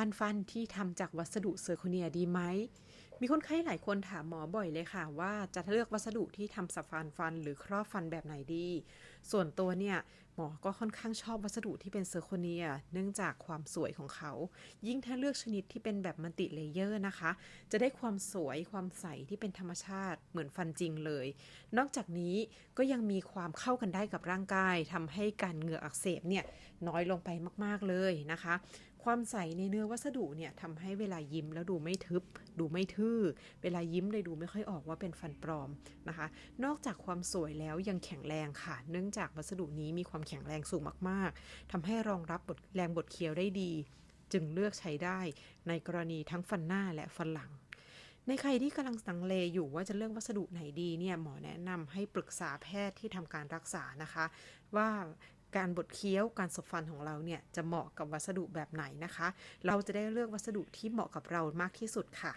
านฟันที่ทำจากวัสดุเซอร์โคเนียดีไหม มีคนไข้หลายคนถามหมอบ่อยเลยค่ะ ว่าจะเลือกวัสดุที่ทำสับฟันฟันหรือครอบฟันแบบไหนดี ส่วนตัวเนี่ย หมอก็ค่อนข้างชอบวัสดุที่เป็นเซอร์โคเนีย เนื่องจากความสวยของเขา ยิ่งถ้าเลือกชนิดที่เป็นแบบมัลติเลเยอร์นะคะ จะได้ความสวยความใสที่เป็นธรรมชาติเหมือนฟันจริงเลย นอกจากนี้ก็ยังมีความเข้ากันได้กับร่างกายทำให้การเหงื่ออักเสบเนี่ยน้อยลงไปมากๆเลยนะคะ ความใสในเนื้อวัสดุเนี่ยทำให้เวลายิ้มแล้วดูไม่ทึบ ดูไม่ทื่อ เวลายิ้มเลยดูไม่ค่อยออกว่าเป็นฟันปลอมนะคะ นอกจากความสวยแล้วยังแข็งแรงค่ะ เนื่องจากวัสดุนี้มีความแข็งแรงสูงมากๆทำให้รองรับบทแรงบดเคี้ยวได้ดี จึงเลือกใช้ได้ในกรณีทั้งฟันหน้าและฟันหลัง ในใครที่กำลังสังเลอยู่ว่าจะเลือกวัสดุไหนดีเนี่ยหมอแนะนำให้ปรึกษาแพทย์ที่ทำการรักษานะคะ ว่าการบดเคี้ยวการสบฟันของเราเนี่ยจะเหมาะกับวัสดุแบบไหนนะคะ เราจะได้เลือกวัสดุที่เหมาะกับเรามากที่สุดค่ะ